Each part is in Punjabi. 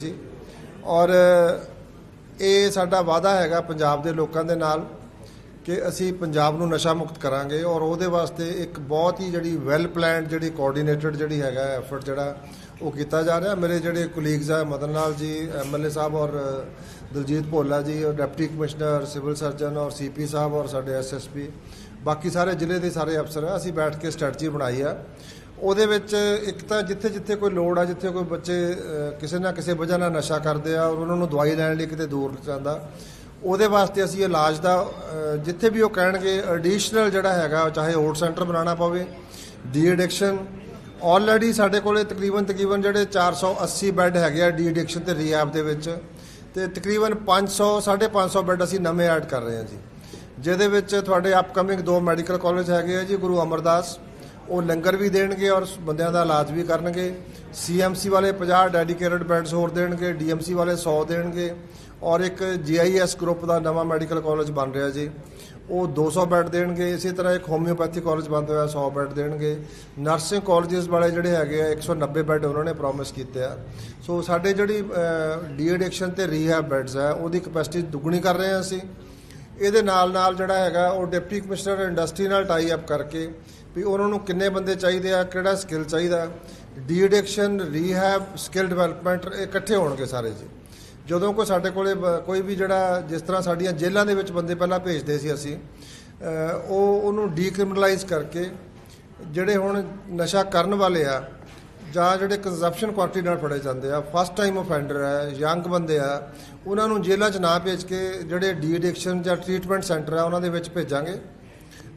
ਜੀ। ਔਰ ਇਹ ਸਾਡਾ ਵਾਅਦਾ ਹੈਗਾ ਪੰਜਾਬ ਦੇ ਲੋਕਾਂ ਦੇ ਨਾਲ ਕਿ ਅਸੀਂ ਪੰਜਾਬ ਨੂੰ ਨਸ਼ਾ ਮੁਕਤ ਕਰਾਂਗੇ ਔਰ ਉਹਦੇ ਵਾਸਤੇ ਇੱਕ ਬਹੁਤ ਹੀ ਜਿਹੜੀ ਵੈਲ ਪਲਾਨਡ ਜਿਹੜੀ ਕੋਆਰਡੀਨੇਟਡ ਜਿਹੜੀ ਹੈਗਾ ਐਫਰਟ ਜਿਹੜਾ ਉਹ ਕੀਤਾ ਜਾ ਰਿਹਾ। ਮੇਰੇ ਜਿਹੜੇ ਕੁਲੀਗਸ ਆ, ਮਦਨ ਲਾਲ ਜੀ ਐਮਐਲਏ ਸਾਹਿਬ ਔਰ ਦਲਜੀਤ ਭੋਲਾ ਜੀ, ਔਰ ਡਿਪਟੀ ਕਮਿਸ਼ਨਰ, ਸਿਵਲ ਸਰਜਨ ਔਰ ਸੀਪੀ ਸਾਹਿਬ ਔਰ ਸਾਡੇ ਐਸਐਸਪੀ ਬਾਕੀ ਸਾਰੇ ਜ਼ਿਲ੍ਹੇ ਦੇ ਸਾਰੇ ਅਫਸਰ ਆ। ਅਸੀਂ ਬੈਠ ਕੇ ਸਟ੍ਰੈਟਜੀ ਬਣਾਈ ਆ। ਉਹਦੇ ਵਿੱਚ ਇੱਕ ਤਾਂ ਜਿੱਥੇ ਜਿੱਥੇ ਕੋਈ ਲੋੜ ਆ, ਜਿੱਥੇ ਕੋਈ ਬੱਚੇ ਕਿਸੇ ਨਾ ਕਿਸੇ ਵਜ੍ਹਾ ਨਾਲ ਨਸ਼ਾ ਕਰਦੇ ਆ ਔਰ ਉਹਨਾਂ ਨੂੰ ਦਵਾਈ ਲੈਣ ਲਈ ਕਿਤੇ ਦੂਰ ਜਾਂਦਾ। ਉਹਦੇ ਵਾਸਤੇ ਅਸੀਂ ਇਲਾਜ ਦਾ ਜਿੱਥੇ ਵੀ ਉਹ ਕਹਿਣਗੇ ਐਡੀਸ਼ਨਲ ਜਿਹੜਾ ਹੈਗਾ, ਚਾਹੇ ਹੋਟ ਸੈਂਟਰ ਬਣਾਉਣਾ ਪਵੇ ਡੀ ਐਡਿਕਸ਼ਨ ਆਲਰੇਡੀ ਸਾਡੇ ਕੋਲੇ ਤਕਰੀਬਨ ਤਕਰੀਬਨ ਜਿਹੜੇ 480 ਬੈੱਡ ਹੈਗੇ ਆ ਡੀ ਐਡਿਕਸ਼ਨ ਤੇ ਰੀਹੈਬ ਦੇ ਵਿੱਚ, ਤੇ ਤਕਰੀਬਨ 500 550 ਬੈੱਡ ਅਸੀਂ ਨਵੇਂ ਐਡ ਕਰ ਰਹੇ ਹਾਂ ਜੀ। ਜਿਹਦੇ ਵਿੱਚ ਤੁਹਾਡੇ ਅਪਕਮਿੰਗ ਦੋ ਮੈਡੀਕਲ ਕਾਲਜ ਹੈਗੇ ਆ ਜੀ, ਗੁਰੂ ਅਮਰਦਾਸ ਉਹ ਲੰਗਰ ਵੀ ਦੇਣਗੇ ਔਰ ਬੰਦਿਆਂ ਦਾ ਇਲਾਜ ਵੀ ਕਰਨਗੇ। ਸੀਐਮਸੀ ਵਾਲੇ 50 ਡੈਡੀਕੇਟਡ ਬੈੱਡਸ ਹੋਰ ਦੇਣਗੇ ਡੀਐਮਸੀ ਵਾਲੇ 100 ਦੇਣਗੇ ਔਰ ਇੱਕ ਜੀਆਈਐਸ ਗਰੁੱਪ ਦਾ ਨਵਾਂ ਮੈਡੀਕਲ ਕਾਲਜ ਬਣ ਰਿਹਾ ਜੀ। ਉਹ 200 ਬੈੱਡ ਦੇਣਗੇ, ਇਸੇ ਤਰ੍ਹਾਂ ਇੱਕ ਹੋਮਿਓਪੈਥੀ ਕਾਲਜ ਬੰਦ ਹੋਇਆ 100 ਬੈੱਡ ਦੇਣਗੇ। ਨਰਸਿੰਗ ਕਾਲਜਸ ਵਾਲੇ ਜਿਹੜੇ ਹੈਗੇ ਆ 190 ਬੈੱਡ ਉਹਨਾਂ ਨੇ ਪ੍ਰੋਮਿਸ ਕੀਤੇ ਆ। ਸੋ ਸਾਡੇ ਜਿਹੜੀ ਡੀ ਐਡਿਕਸ਼ਨ ਤੇ ਰੀਹੈਬ ਬੈੱਡਸ ਆ, ਉਹਦੀ ਕਪੈਸਿਟੀ ਦੁੱਗਣੀ ਕਰ ਰਹੇ ਹਾਂ ਅਸੀਂ। ਇਹਦੇ ਨਾਲ ਨਾਲ ਜਿਹੜਾ ਹੈਗਾ, ਉਹ ਡਿਪਟੀ ਕਮਿਸ਼ਨਰ ਇੰਡਸਟਰੀ ਨਾਲ ਟਾਈ ਅਪ ਕਰਕੇ ਵੀ ਉਹਨਾਂ ਨੂੰ ਕਿੰਨੇ ਬੰਦੇ ਚਾਹੀਦੇ ਆ, ਕਿਹੜਾ ਸਕਿੱਲ ਚਾਹੀਦਾ। De addiction rehab skill development ਇਕੱਠੇ ਹੋਣਗੇ ਸਾਰੇ ਜੀ। ਜਦੋਂ ਕੋਈ ਸਾਡੇ ਕੋਲੇ ਕੋਈ ਵੀ ਜਿਹੜਾ ਜਿਸ ਤਰ੍ਹਾਂ ਸਾਡੀਆਂ ਜੇਲ੍ਹਾਂ ਦੇ ਵਿੱਚ ਬੰਦੇ ਪਹਿਲਾਂ ਭੇਜਦੇ ਸੀ ਅਸੀਂ ਉਹ, ਉਹਨੂੰ ਡੀਕ੍ਰਿਮੀਨਲਾਈਜ਼ ਕਰਕੇ ਜਿਹੜੇ ਹੁਣ ਨਸ਼ਾ ਕਰਨ ਵਾਲੇ ਆ, ਜਾਂ ਜਿਹੜੇ ਕੰਜ਼ੰਪਸ਼ਨ ਕੁਆਲਿਟੀ ਨਾਲ ਫੜੇ ਜਾਂਦੇ ਆ ਫਸਟ ਟਾਈਮ ਆਫੈਂਡਰ ਹੈ ਯੰਗ ਬੰਦੇ ਆ, ਉਹਨਾਂ ਨੂੰ ਜੇਲ੍ਹਾਂ 'ਚ ਨਾ ਭੇਜ ਕੇ ਜਿਹੜੇ ਡੀ ਐਡਿਕਸ਼ਨ ਜਾਂ ਟ੍ਰੀਟਮੈਂਟ ਸੈਂਟਰ ਆ, ਉਹਨਾਂ ਦੇ ਵਿੱਚ ਭੇਜਾਂਗੇ।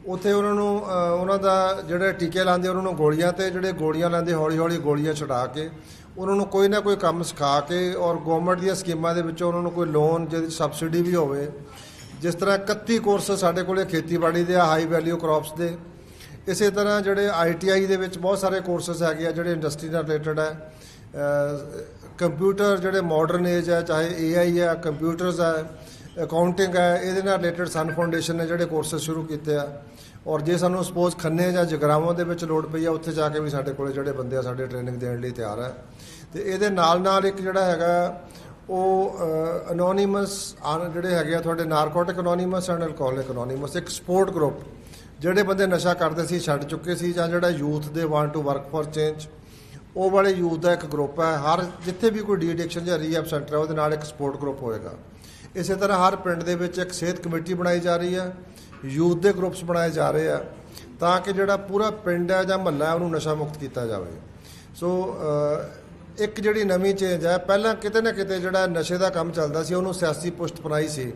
ਉੱਥੇ ਉਹਨਾਂ ਨੂੰ ਉਹਨਾਂ ਦਾ ਜਿਹੜੇ ਟੀਕੇ ਲਾਉਂਦੇ, ਉਹਨਾਂ ਨੂੰ ਗੋਲੀਆਂ ਤੇ ਜਿਹੜੇ ਗੋਲੀਆਂ ਲੈਂਦੇ ਹੌਲੀ ਹੌਲੀ ਗੋਲੀਆਂ ਛਡਾ ਕੇ, ਉਹਨਾਂ ਨੂੰ ਕੋਈ ਨਾ ਕੋਈ ਕੰਮ ਸਿਖਾ ਕੇ ਔਰ ਗਵਰਨਮੈਂਟ ਦੀਆਂ ਸਕੀਮਾਂ ਦੇ ਵਿੱਚੋਂ ਉਹਨਾਂ ਨੂੰ ਕੋਈ ਲੋਨ ਜਿਹਦੀ ਸਬਸਿਡੀ ਵੀ ਹੋਵੇ। ਜਿਸ ਤਰ੍ਹਾਂ 31 ਕੋਰਸ ਸਾਡੇ ਕੋਲੇ ਖੇਤੀਬਾੜੀ ਦੇ ਆ ਹਾਈ ਵੈਲਿਊ ਕ੍ਰੌਪਸ ਦੇ। ਇਸੇ ਤਰ੍ਹਾਂ ਜਿਹੜੇ ਆਈਟੀਆਈ ਦੇ ਵਿੱਚ ਬਹੁਤ ਸਾਰੇ ਕੋਰਸਸ ਹੈਗੇ ਆ, ਜਿਹੜੇ ਇੰਡਸਟਰੀ ਨਾਲ ਰਿਲੇਟਡ ਹੈ ਕੰਪਿਊਟਰ ਜਿਹੜੇ ਮਾਡਰਨ ਏਜ ਹੈ ਚਾਹੇ ਏਆਈ ਹੈ ਕੰਪਿਊਟਰਸ ਹੈ ਅਕਾਊਂਟਿੰਗ ਹੈ, ਇਹਦੇ ਨਾਲ ਰਿਲੇਟਡ ਸਨ ਫਾਊਂਡੇਸ਼ਨ ਨੇ ਜਿਹੜੇ ਕੋਰਸਸ ਸ਼ੁਰੂ ਕੀਤੇ ਆ। ਔਰ ਜੇ ਸਾਨੂੰ ਸਪੋਜ਼ ਖੰਨੇ ਜਾਂ ਜਗਰਾਵਾਂ ਦੇ ਵਿੱਚ ਲੋੜ ਪਈ ਆ, ਉੱਥੇ ਜਾ ਕੇ ਵੀ ਸਾਡੇ ਕੋਲੇ ਜਿਹੜੇ ਬੰਦੇ ਆ, ਸਾਡੇ ਟ੍ਰੇਨਿੰਗ ਦੇਣ ਲਈ ਤਿਆਰ ਹੈ ਤੇ ਇਹਦੇ ਨਾਲ ਨਾਲ ਇੱਕ ਜਿਹੜਾ ਹੈਗਾ, ਉਹ ਅਨੋਨਿਮਸ ਜਿਹੜੇ ਹੈਗੇ ਆ, ਤੁਹਾਡੇ narcotic anonymous and alcoholic anonymous ਇੱਕ ਸਪੋਰਟ ਗਰੁੱਪ ਜਿਹੜੇ ਬੰਦੇ ਨਸ਼ਾ ਕਰਦੇ ਸੀ, ਛੱਡ ਚੁੱਕੇ ਸੀ, ਜਾਂ ਜਿਹੜਾ ਯੂਥ ਦੇ want to work for change ਉਹ ਵਾਲੇ ਯੂਥ ਦਾ ਇੱਕ ਗਰੁੱਪ ਹੈ ਹਰ, ਜਿੱਥੇ ਵੀ ਕੋਈ ਡੀ ਐਡਿਕਸ਼ਨ ਜਾਂ ਰੀਹੈਬ ਸੈਂਟਰ ਹੈ ਉਹਦੇ ਨਾਲ ਇੱਕ ਸਪੋਰਟ ਗਰੁੱਪ ਹੋਏਗਾ। ਇਸੇ ਤਰ੍ਹਾਂ ਹਰ ਪਿੰਡ ਦੇ ਵਿੱਚ ਇੱਕ ਸਿਹਤ ਕਮੇਟੀ ਬਣਾਈ ਜਾ ਰਹੀ ਹੈ, ਯੂਥ ਦੇ ਗਰੁੱਪਸ ਬਣਾਏ ਜਾ ਰਹੇ ਆ, ਤਾਂ ਕਿ ਜਿਹੜਾ ਪੂਰਾ ਪਿੰਡ ਹੈ ਜਾਂ ਮਹੱਲਾ ਹੈ, ਉਹਨੂੰ ਨਸ਼ਾ ਮੁਕਤ ਕੀਤਾ ਜਾਵੇ। ਸੋ ਇੱਕ ਜਿਹੜੀ ਨਵੀਂ ਚੇਂਜ ਹੈ, ਪਹਿਲਾਂ ਕਿਤੇ ਨਾ ਕਿਤੇ ਜਿਹੜਾ ਨਸ਼ੇ ਦਾ ਕੰਮ ਚੱਲਦਾ ਸੀ, ਉਹਨੂੰ ਸਿਆਸੀ ਪੁਸ਼ਤ ਪਨਾਈ ਸੀ।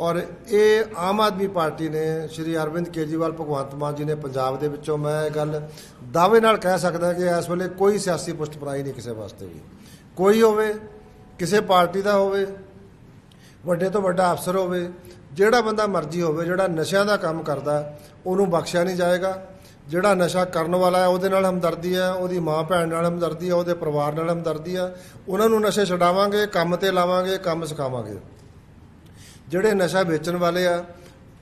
ਔਰ ਇਹ ਆਮ ਆਦਮੀ ਪਾਰਟੀ ਨੇ, ਸ਼੍ਰੀ ਅਰਵਿੰਦ ਕੇਜਰੀਵਾਲ, ਭਗਵੰਤ ਮਾਨ ਜੀ ਨੇ ਪੰਜਾਬ ਦੇ ਵਿੱਚੋਂ ਮੈਂ ਇਹ ਗੱਲ ਦਾਅਵੇ ਨਾਲ ਕਹਿ ਸਕਦਾ ਕਿ ਇਸ ਵੇਲੇ ਕੋਈ ਸਿਆਸੀ ਪੁਸ਼ਤ ਪਨਾਈ ਨਹੀਂ ਕਿਸੇ ਵਾਸਤੇ ਵੀ। ਕੋਈ ਹੋਵੇ, ਕਿਸੇ ਪਾਰਟੀ ਦਾ ਹੋਵੇ ਵੱਡੇ ਤੋਂ ਵੱਡਾ ਅਫਸਰ ਹੋਵੇ, ਜਿਹੜਾ ਬੰਦਾ ਮਰਜ਼ੀ ਹੋਵੇ, ਜਿਹੜਾ ਨਸ਼ਿਆਂ ਦਾ ਕੰਮ ਕਰਦਾ, ਉਹਨੂੰ ਬਖਸ਼ਿਆ ਨਹੀਂ ਜਾਏਗਾ। ਜਿਹੜਾ ਨਸ਼ਾ ਕਰਨ ਵਾਲਾ ਹੈ, ਉਹਦੇ ਨਾਲ ਹਮਦਰਦੀ ਹੈ, ਉਹਦੀ ਮਾਂ ਭੈਣ ਨਾਲ ਹਮਦਰਦੀ ਹੈ, ਉਹਦੇ ਪਰਿਵਾਰ ਨਾਲ ਹਮਦਰਦੀ ਹੈ। ਉਹਨਾਂ ਨੂੰ ਨਸ਼ੇ ਛਡਾਵਾਂਗੇ, ਕੰਮ ਤੇ ਲਾਵਾਂਗੇ, ਕੰਮ ਸਿਖਾਵਾਂਗੇ। ਜਿਹੜੇ ਨਸ਼ਾ ਵੇਚਣ ਵਾਲੇ ਆ,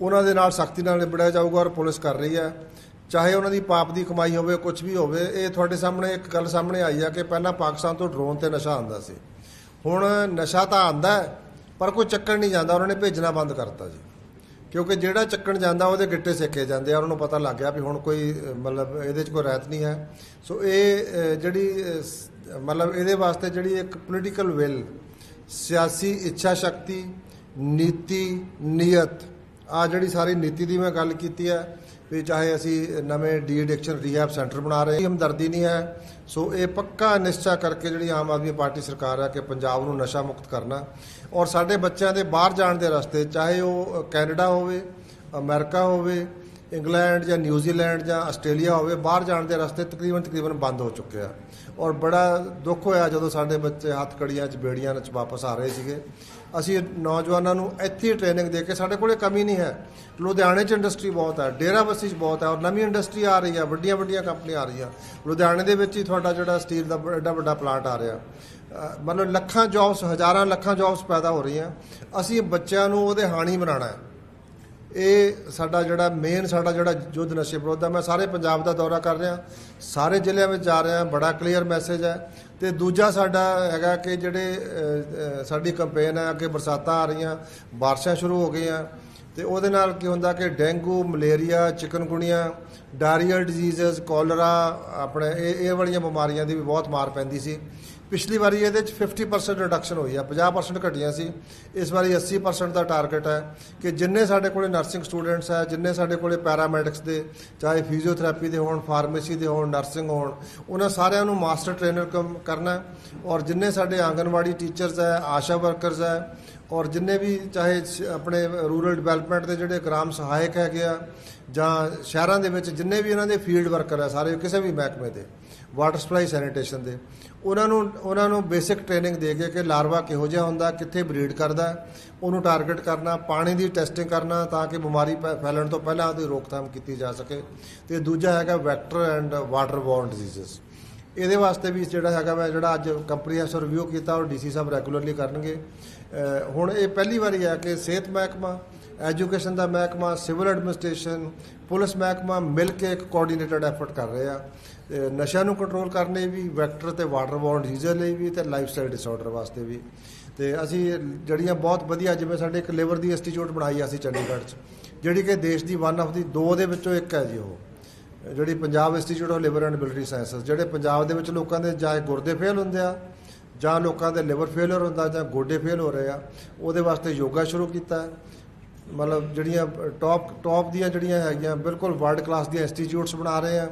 ਉਹਨਾਂ ਦੇ ਨਾਲ ਸਖਤੀ ਨਾਲ ਨਿਬੜਿਆ ਜਾਊਗਾ ਔਰ ਪੁਲਿਸ ਕਰ ਰਹੀ ਹੈ। ਚਾਹੇ ਉਹਨਾਂ ਦੀ ਪਾਪ ਦੀ ਕਮਾਈ ਹੋਵੇ ਕੁਝ ਵੀ ਹੋਵੇ, ਇਹ ਤੁਹਾਡੇ ਸਾਹਮਣੇ ਇੱਕ ਗੱਲ ਸਾਹਮਣੇ ਆਈ ਆ ਕਿ ਪਹਿਲਾਂ ਪਾਕਿਸਤਾਨ ਤੋਂ ਡਰੋਨ ਤੇ ਨਸ਼ਾ ਆਉਂਦਾ ਸੀ। ਹੁਣ ਨਸ਼ਾ ਤਾਂ ਆਂਦਾ ਪਰ ਕੋਈ ਚੱਕਣ ਨਹੀਂ ਜਾਂਦਾ, ਉਹਨਾਂ ਨੇ ਭੇਜਣਾ ਬੰਦ ਕਰਤਾ ਜੀ। ਕਿਉਂਕਿ ਜਿਹੜਾ ਚੱਕਣ ਜਾਂਦਾ, ਉਹਦੇ ਗਿੱਟੇ ਸੇਕੇ ਜਾਂਦੇ ਆ, ਉਹਨਾਂ ਨੂੰ ਪਤਾ ਲੱਗ ਗਿਆ ਵੀ ਹੁਣ ਕੋਈ, ਮਤਲਬ ਇਹਦੇ 'ਚ ਕੋਈ ਰਹਿਤ ਨਹੀਂ ਹੈ। ਸੋ ਇਹ ਜਿਹੜੀ ਮਤਲਬ ਇਹਦੇ ਵਾਸਤੇ ਜਿਹੜੀ ਇੱਕ ਪੋਲੀਟੀਕਲ ਵਿਲ ਸਿਆਸੀ ਇੱਛਾ ਸ਼ਕਤੀ, ਨੀਤੀ ਨੀਅਤ ਆ ਜਿਹੜੀ ਸਾਰੀ ਨੀਤੀ ਦੀ ਮੈਂ ਗੱਲ ਕੀਤੀ ਹੈ ਵੀ ਚਾਹੇ ਅਸੀਂ ਨਵੇਂ ਡੀ ਐਡਿਕਸ਼ਨ ਰੀਹੈਬ ਸੈਂਟਰ ਬਣਾ ਰਹੇ ਹਾਂ ਹਮਦਰਦੀ ਨਹੀਂ ਹੈ। ਸੋ ਇਹ ਪੱਕਾ ਨਿਸ਼ਚਾ ਕਰਕੇ ਜਿਹੜੀ ਆਮ ਆਦਮੀ ਪਾਰਟੀ ਸਰਕਾਰ ਹੈ ਕਿ ਪੰਜਾਬ ਨੂੰ ਨਸ਼ਾ ਮੁਕਤ ਕਰਨਾ। ਔਰ ਸਾਡੇ ਬੱਚਿਆਂ ਦੇ ਬਾਹਰ ਜਾਣ ਦੇ ਰਸਤੇ, ਚਾਹੇ ਉਹ ਕੈਨੇਡਾ ਹੋਵੇ, ਅਮਰੀਕਾ ਹੋਵੇ, ਇੰਗਲੈਂਡ ਜਾਂ ਨਿਊਜ਼ੀਲੈਂਡ ਜਾਂ ਆਸਟ੍ਰੇਲੀਆ ਹੋਵੇ, ਬਾਹਰ ਜਾਣ ਦੇ ਰਸਤੇ ਤਕਰੀਬਨ ਤਕਰੀਬਨ ਬੰਦ ਹੋ ਚੁੱਕੇ ਆ। ਔਰ ਬੜਾ ਦੁੱਖ ਹੋਇਆ ਜਦੋਂ ਸਾਡੇ ਬੱਚੇ ਹੱਥ ਕੜੀਆਂ 'ਚ, ਬੇੜੀਆਂ 'ਚ ਵਾਪਸ ਆ ਰਹੇ ਸੀਗੇ। ਅਸੀਂ ਨੌਜਵਾਨਾਂ ਨੂੰ ਇੱਥੇ ਹੀ ਟ੍ਰੇਨਿੰਗ ਦੇ ਕੇ ਸਾਡੇ ਕੋਲੇ ਕਮੀ ਨਹੀਂ ਹੈ। ਲੁਧਿਆਣੇ 'ਚ ਇੰਡਸਟਰੀ ਬਹੁਤ ਹੈ ਡੇਰਾਬੱਸੀ 'ਚ ਬਹੁਤ ਹੈ ਔਰ ਨਵੀਂ ਇੰਡਸਟਰੀ ਆ ਰਹੀ ਹੈ, ਵੱਡੀਆਂ ਵੱਡੀਆਂ ਕੰਪਨੀਆਂ ਆ ਰਹੀਆਂ। ਲੁਧਿਆਣੇ ਦੇ ਵਿੱਚ ਹੀ ਤੁਹਾਡਾ ਜਿਹੜਾ ਸਟੀਲ ਦਾ ਐਡਾ ਵੱਡਾ ਪਲਾਂਟ ਆ ਰਿਹਾ। ਮਤਲਬ ਲੱਖਾਂ ਜੌਬਸ ਹਜ਼ਾਰਾਂ ਲੱਖਾਂ ਜੌਬਸ ਪੈਦਾ ਹੋ ਰਹੀਆਂ। ਅਸੀਂ ਬੱਚਿਆਂ ਨੂੰ ਉਹਦੇ ਹਾਣੀ ਬਣਾਉਣਾ ਹੈ। ਇਹ ਸਾਡਾ ਜਿਹੜਾ ਮੇਨ ਸਾਡਾ ਜਿਹੜਾ ਯੁੱਧ ਨਸ਼ੇ ਵਿਰੋਧ ਦਾ ਮੈਂ ਸਾਰੇ ਪੰਜਾਬ ਦਾ ਦੌਰਾ ਕਰ ਰਿਹਾ, ਸਾਰੇ ਜ਼ਿਲ੍ਹਿਆਂ ਵਿੱਚ ਜਾ ਰਿਹਾ, ਬੜਾ ਕਲੀਅਰ ਮੈਸੇਜ ਹੈ। ਤੇ ਦੂਜਾ ਸਾਡਾ ਹੈਗਾ ਕਿ ਜਿਹੜੇ ਸਾਡੀ ਕੰਪੇਨ ਹੈ ਕਿ ਬਰਸਾਤਾਂ ਆ ਰਹੀਆਂ, ਬਾਰਿਸ਼ਾਂ ਸ਼ੁਰੂ ਹੋ ਗਈਆਂ। ਤੇ ਉਹਦੇ ਨਾਲ ਕੀ ਹੁੰਦਾ ਕਿ dengue, malaria chikungunya diarrhoeal diseases cholera ਆਪਣੇ ਇਹ ਇਹ ਵਾਲੀਆਂ ਬਿਮਾਰੀਆਂ ਦੀ ਵੀ ਬਹੁਤ ਮਾਰ ਪੈਂਦੀ ਸੀ। ਪਿਛਲੀ ਵਾਰੀ ਇਹਦੇ ਚ 50% ਰਿਡਕਸ਼ਨ ਹੋਈ ਆ 50% ਘਟੀਆਂ ਸੀ। ਇਸ ਵਾਰੀ 80% ਦਾ ਟਾਰਗੇਟ ਹੈ ਕਿ ਜਿੰਨੇ ਸਾਡੇ ਕੋਲੇ ਨਰਸਿੰਗ ਸਟੂਡੈਂਟਸ ਹੈ, ਜਿੰਨੇ ਸਾਡੇ ਕੋਲੇ ਪੈਰਾਮੈਡਿਕਸ ਦੇ, ਚਾਹੇ ਫਿਜ਼ੀਓਥੈਰੇਪੀ ਦੇ ਹੋਣ ਫਾਰਮੇਸੀ ਦੇ ਹੋਣ ਨਰਸਿੰਗ ਹੋਣ, ਉਹਨਾਂ ਸਾਰਿਆਂ ਨੂੰ ਮਾਸਟਰ ਟ੍ਰੇਨਰ ਕਰਨਾ ਔਰ ਜਿੰਨੇ ਸਾਡੇ ਆਂਗਨਵਾੜੀ ਟੀਚਰਸ ਹੈ, ਆਸ਼ਾ ਵਰਕਰਸ ਹੈ, ਔਰ ਜਿੰਨੇ ਵੀ ਚਾਹੇ ਆਪਣੇ ਰੂਰਲ ਡਿਵੈਲਪਮੈਂਟ ਦੇ ਜਿਹੜੇ ਗ੍ਰਾਮ ਸਹਾਇਕ ਹੈਗੇ ਆ, ਜਾਂ ਸ਼ਹਿਰਾਂ ਦੇ ਵਿੱਚ ਜਿੰਨੇ ਵੀ ਇਹਨਾਂ ਦੇ ਫੀਲਡ ਵਰਕਰ ਆ ਸਾਰੇ ਕਿਸੇ ਵੀ ਮਹਿਕਮੇ ਦੇ ਵਾਟਰ ਸਪਲਾਈ ਸੈਨੀਟੇਸ਼ਨ ਦੇ। ਉਹਨਾਂ ਨੂੰ ਉਹਨਾਂ ਨੂੰ ਬੇਸਿਕ ਟ੍ਰੇਨਿੰਗ ਦੇ ਕੇ ਕਿ ਲਾਰਵਾ ਕਿਹੋ ਜਿਹਾ ਹੁੰਦਾ, ਕਿੱਥੇ ਬਰੀਡ ਕਰਦਾ, ਉਹਨੂੰ ਟਾਰਗੇਟ ਕਰਨਾ, ਪਾਣੀ ਦੀ ਟੈਸਟਿੰਗ ਕਰਨਾ ਤਾਂ ਕਿ ਬਿਮਾਰੀ ਫੈ- ਫੈਲਣ ਤੋਂ ਪਹਿਲਾਂ ਉਹਦੀ ਰੋਕਥਾਮ ਕੀਤੀ ਜਾ ਸਕੇ। ਤੇ ਦੂਜਾ ਹੈਗਾ vector and water borne diseases. ਇਹਦੇ ਵਾਸਤੇ ਵੀ ਜਿਹੜਾ ਹੈਗਾ ਮੈਂ ਜਿਹੜਾ ਅੱਜ ਕੰਪਨੀ ਕੰਪਰੀਹੈਂਸਿਵ ਰਿਵਿਊ ਕੀਤਾ, ਉਹ ਡੀਸੀ ਸਾਹਿਬ ਰੈਗੂਲਰਲੀ ਕਰਨਗੇ। ਹੁਣ ਇਹ ਪਹਿਲੀ ਵਾਰੀ ਹੈ ਕਿ ਸਿਹਤ ਮਹਿਕਮਾ ਐਜੂਕੇਸ਼ਨ ਦਾ ਮਹਿਕਮਾ, ਸਿਵਲ ਐਡਮਿਨਿਸਟ੍ਰੇਸ਼ਨ, ਪੁਲਿਸ ਮਹਿਕਮਾ ਮਿਲ ਕੇ ਇੱਕ ਕੋਆਰਡੀਨੇਟਡ ਐਫਰਟ ਕਰ ਰਹੇ ਆ। ਤੇ ਨਸ਼ਿਆਂ ਨੂੰ ਕੰਟਰੋਲ ਕਰਨ ਲਈ ਵੀ ਵੈਕਟਰ ਤੇ ਵਾਟਰ ਬੋਰਨ ਡਿਜ਼ੀਜ਼ ਲਈ ਵੀ ਤੇ ਲਾਈਫ ਸਟਾਈਲ ਡਿਸਆਰਡਰ ਵਾਸਤੇ ਵੀ। ਤੇ ਅਸੀਂ ਜਿਹੜੀਆਂ ਬਹੁਤ ਵਧੀਆ, ਜਿਵੇਂ ਸਾਡੇ ਇੱਕ ਲਿਵਰ ਦੀ ਇੰਸਟੀਚਿਊਟ ਬਣਾਈ ਆ ਅਸੀਂ ਚੰਡੀਗੜ੍ਹ 'ਚ, ਜਿਹੜੀ ਕਿ ਦੇਸ਼ ਦੀ ਵਨ ਆਫ ਦੀ ਦੋ ਦੇ ਵਿੱਚੋਂ ਇੱਕ ਹੈ ਜੀ ਉਹ। ਜਿਹੜੀ Punjab institute of liver and military sciences ਜਿਹੜੇ ਪੰਜਾਬ ਦੇ ਵਿੱਚ ਲੋਕਾਂ ਦੇ ਜਾਂ ਗੁਰਦੇ ਫੇਲ ਹੁੰਦੇ ਆ, ਜਾਂ ਲੋਕਾਂ ਦੇ ਲਿਵਰ ਫੇਲਰ ਹੁੰਦਾ ਜਾਂ ਗੋਡੇ ਫੇਲ ਹੋ ਰਹੇ ਆ, ਉਹਦੇ ਵਾਸਤੇ ਯੋਗਾ ਸ਼ੁਰੂ ਕੀਤਾ। ਮਤਲਬ ਜਿਹੜੀਆਂ ਟੌਪ ਟੌਪ ਦੀਆਂ ਜਿਹੜੀਆਂ ਹੈਗੀਆਂ, ਬਿਲਕੁਲ ਵਰਲਡ ਕਲਾਸ ਦੀਆਂ ਇੰਸਟੀਚਿਊਟਸ ਬਣਾ ਰਹੇ ਆ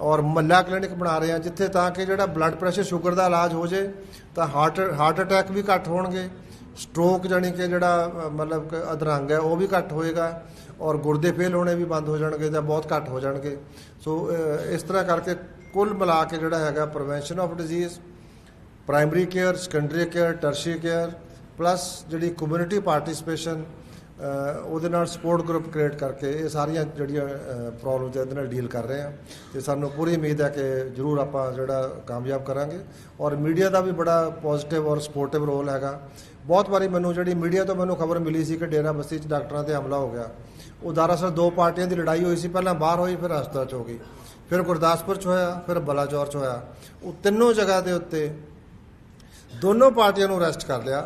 ਔਰ ਮੱਲਾ ਕਲੀਨਿਕ ਬਣਾ ਰਹੇ ਆ, ਜਿੱਥੇ ਤਾਂ ਕਿ ਜਿਹੜਾ ਬਲੱਡ ਪ੍ਰੈਸ਼ਰ ਸ਼ੂਗਰ ਦਾ ਇਲਾਜ ਹੋ ਜੇ, ਤਾਂ ਹਾਰਟ ਹਾਰਟ ਅਟੈਕ ਵੀ ਘੱਟ ਹੋਣਗੇ ਸਟ੍ਰੋਕ ਜਾਨੀ ਕਿ ਜਿਹੜਾ ਮਤਲਬ ਕਿ ਅਧਰੰਗ ਹੈ, ਉਹ ਵੀ ਘੱਟ ਹੋਏਗਾ ਔਰ ਗੁਰਦੇ ਫੇਲ ਹੋਣੇ ਵੀ ਬੰਦ ਹੋ ਜਾਣਗੇ ਜਾਂ ਬਹੁਤ ਘੱਟ ਹੋ ਜਾਣਗੇ। ਸੋ ਇਸ ਤਰ੍ਹਾਂ ਕਰਕੇ ਕੁੱਲ ਮਿਲਾ ਕੇ ਜਿਹੜਾ ਹੈਗਾ prevention of disease primary care secondary care tertiary care plus ਜਿਹੜੀ ਕਮਿਊਨਿਟੀ ਪਾਰਟਿਸਿਪੇਸ਼ਨ ਉਹਦੇ ਨਾਲ ਸਪੋਰਟ ਗਰੁੱਪ ਕ੍ਰੀਏਟ ਕਰਕੇ ਇਹ ਸਾਰੀਆਂ ਜਿਹੜੀਆਂ ਪ੍ਰੋਬਲਮਸ ਇਹਦੇ ਨਾਲ ਡੀਲ ਕਰ ਰਹੇ ਆ। ਤੇ ਸਾਨੂੰ ਪੂਰੀ ਉਮੀਦ ਹੈ ਕਿ ਜ਼ਰੂਰ ਆਪਾਂ ਜਿਹੜਾ ਕਾਮਯਾਬ ਕਰਾਂਗੇ। ਔਰ ਮੀਡੀਆ ਦਾ ਵੀ ਬੜਾ ਪੋਜ਼ਿਟਿਵ ਔਰ ਸਪੋਰਟਿਵ ਰੋਲ ਹੈਗਾ। ਬਹੁਤ ਵਾਰੀ ਮੈਨੂੰ ਜਿਹੜੀ ਮੀਡੀਆ ਤੋਂ ਮੈਨੂੰ ਖਬਰ ਮਿਲੀ ਸੀ ਕਿ ਡੇਰਾ ਬਸਤੀ 'ਚ ਡਾਕਟਰਾਂ ਤੇ ਹਮਲਾ ਹੋ ਗਿਆ। ਉਹ ਦਰਅਸਲ ਦੋ ਪਾਰਟੀਆਂ ਦੀ ਲੜਾਈ ਹੋਈ ਸੀ। ਪਹਿਲਾਂ ਬਾਹਰ ਹੋਈ, ਫਿਰ ਹਸਪਤਾਲ 'ਚ ਹੋ ਗਈ। ਫਿਰ ਗੁਰਦਾਸਪੁਰ 'ਚ ਹੋਇਆ, ਫਿਰ ਬਲਾਚੌਰ 'ਚ ਹੋਇਆ। ਉਹ ਤਿੰਨੋਂ ਜਗ੍ਹਾ ਦੇ ਉੱਤੇ ਦੋਨੋਂ ਪਾਰਟੀਆਂ ਨੂੰ ਅਰੈਸਟ ਕਰ ਲਿਆ।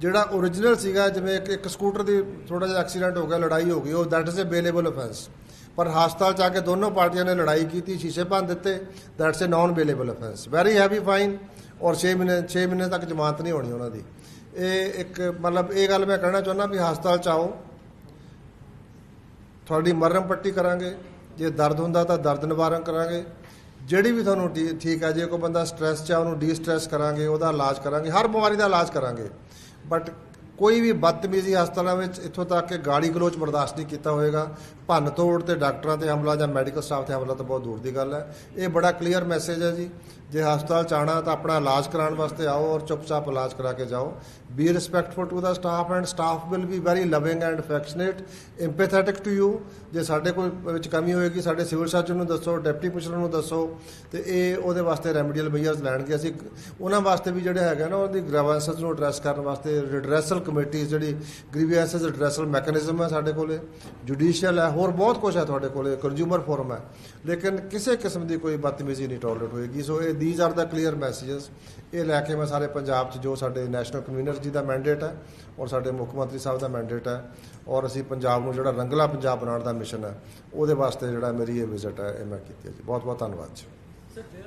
ਜਿਹੜਾ origignal ਸੀਗਾ, ਜਿਵੇਂ ਇੱਕ ਇੱਕ ਸਕੂਟਰ ਦੀ ਥੋੜਾ ਜਿਹਾ ਐਕਸੀਡੈਂਟ ਹੋ ਗਿਆ, ਲੜਾਈ ਹੋ ਗਈ, ਉਹ that is a bailable offence ਪਰ ਹਸਪਤਾਲ ਚ ਆ ਕੇ ਦੋਨੋਂ ਪਾਰਟੀਆਂ ਨੇ ਲੜਾਈ ਕੀਤੀ, ਸ਼ੀਸ਼ੇ ਭੰਨ ਦਿੱਤੇ that's a non bailable offence very heavy fine ਔਰ 6 ਮਹੀਨੇ 6 ਮਹੀਨੇ ਤੱਕ ਜ਼ਮਾਨਤ ਨਹੀਂ ਹੋਣੀ ਉਹਨਾਂ ਦੀ। ਇਹ ਇੱਕ ਮਤਲਬ ਇਹ ਗੱਲ ਮੈਂ ਕਹਿਣਾ ਚਾਹੁੰਦਾ ਵੀ ਹਸਪਤਾਲ ਚ ਆਓ। ਤੁਹਾਡੀ ਮਰਮ ਪੱਟੀ ਕਰਾਂਗੇ, ਜੇ ਦਰਦ ਹੁੰਦਾ ਤਾਂ ਦਰਦ ਨਿਵਾਰਨ ਕਰਾਂਗੇ। ਜਿਹੜੀ ਵੀ ਤੁਹਾਨੂੰ ਠੀ- ਠੀਕ ਹੈ, ਜੇ ਕੋਈ ਬੰਦਾ ਸਟ੍ਰੈਸ 'ਚ ਆ, ਉਹਨੂੰ ਡੀ ਸਟ੍ਰੈਸ ਕਰਾਂਗੇ, ਉਹਦਾ ਇਲਾਜ ਕਰਾਂਗੇ, ਹਰ ਬਿਮਾਰੀ ਦਾ ਇਲਾਜ ਕਰਾਂਗੇ। ਬਟ ਕੋਈ ਵੀ ਬਦਤਮੀਜ਼ੀ ਹਸਪਤਾਲਾਂ ਵਿੱਚ ਇੱਥੋਂ ਤੱਕ ਕਿ ਗਾਲੀ ਗਲੋਚ ਬਰਦਾਸ਼ਤ ਨਹੀਂ ਕੀਤਾ ਹੋਏਗਾ। ਭੰਨ ਤੋੜ ਤੇ ਡਾਕਟਰਾਂ ਤੇ ਹਮਲਾ ਜਾਂ ਮੈਡੀਕਲ ਸਟਾਫ ਤੇ ਹਮਲਾ ਤਾਂ ਬਹੁਤ ਦੂਰ ਦੀ ਗੱਲ ਹੈ। ਇਹ ਬੜਾ ਕਲੀਅਰ ਮੈਸੇਜ ਹੈ ਜੀ। ਜੇ ਹਸਪਤਾਲ ਚ ਆਉਣਾ ਤਾਂ ਆਪਣਾ ਇਲਾਜ ਕਰਾਉਣ ਵਾਸਤੇ ਆਓ ਔਰ ਚੁੱਪਚਾਪ ਇਲਾਜ ਕਰਾ ਕੇ ਜਾਓ। Be respectful to the staff and staff will be very loving and affectionate empathetic to you ਜੇ ਸਾਡੇ ਕੋਈ ਵਿੱਚ ਕਮੀ ਹੋਏਗੀ, ਸਾਡੇ ਸਿਵਲ ਸਰਜਨ ਨੂੰ ਦੱਸੋ, ਡਿਪਟੀ ਕਮਿਸ਼ਨਰ ਨੂੰ ਦੱਸੋ, ਤੇ ਇਹ ਉਹਦੇ ਵਾਸਤੇ ਰੈਮਡੀਅਲ ਮੇਜਰਸ ਲੈਣਗੇ। ਅਸੀਂ ਉਹਨਾਂ ਵਾਸਤੇ ਵੀ ਜਿਹੜੇ ਹੈਗਾ ਨਾ, ਉਹਦੀ ਗ੍ਰੈਵੈਂਸਸ ਨੂੰ ਐਡਰੈਸ ਕਰਨ ਵਾਸਤੇ ਰਿਡਰੈਸਲ ਕਮੇਟੀ ਜਿਹੜੀ ਗ੍ਰੀਵੈਂਸਸ ਰਿਡਰੈਸਲ ਮੈਕੈਨਿਜ਼ਮ ਹੈ ਸਾਡੇ ਕੋਲੇ ਜੁਡੀਸ਼ੀਅਲ ਹੈ, ਹੋਰ ਬਹੁਤ ਕੁਝ ਹੈ ਤੁਹਾਡੇ ਕੋਲੇ ਕੰਜ਼ਿਊਮਰ ਫੋਰਮ ਹੈ। ਲੇਕਿਨ ਕਿਸੇ ਕਿਸਮ ਦੀ ਕੋਈ ਬਦਤਮੀਜ਼ੀ ਨਹੀਂ ਟੋਲਰੇਟ ਹੋਏਗੀ। ਸੋ ਇਹ these are the clear messages ਇਹ ਲੈ ਕੇ ਮੈਂ ਸਾਰੇ ਪੰਜਾਬ 'ਚ ਜੋ ਸਾਡੇ ਨੈਸ਼ਨਲ ਕਨਵੀਨਰ ਜੀ ਦਾ ਮੈਂਡੇਟ ਹੈ ਔਰ ਸਾਡੇ ਮੁੱਖ ਮੰਤਰੀ ਸਾਹਿਬ ਦਾ ਮੈਂਡੇਟ ਹੈ ਔਰ ਅਸੀਂ ਪੰਜਾਬ ਨੂੰ ਜਿਹੜਾ ਰੰਗਲਾ ਪੰਜਾਬ ਬਣਾਉਣ ਦਾ ਮਿਸ਼ਨ ਹੈ, ਉਹਦੇ ਵਾਸਤੇ ਜਿਹੜਾ ਮੇਰੀ ਇਹ ਵਿਜ਼ਿਟ ਹੈ, ਇਹ ਮੈਂ ਕੀਤੀ ਹੈ ਜੀ। ਬਹੁਤ ਬਹੁਤ ਧੰਨਵਾਦ ਜੀ।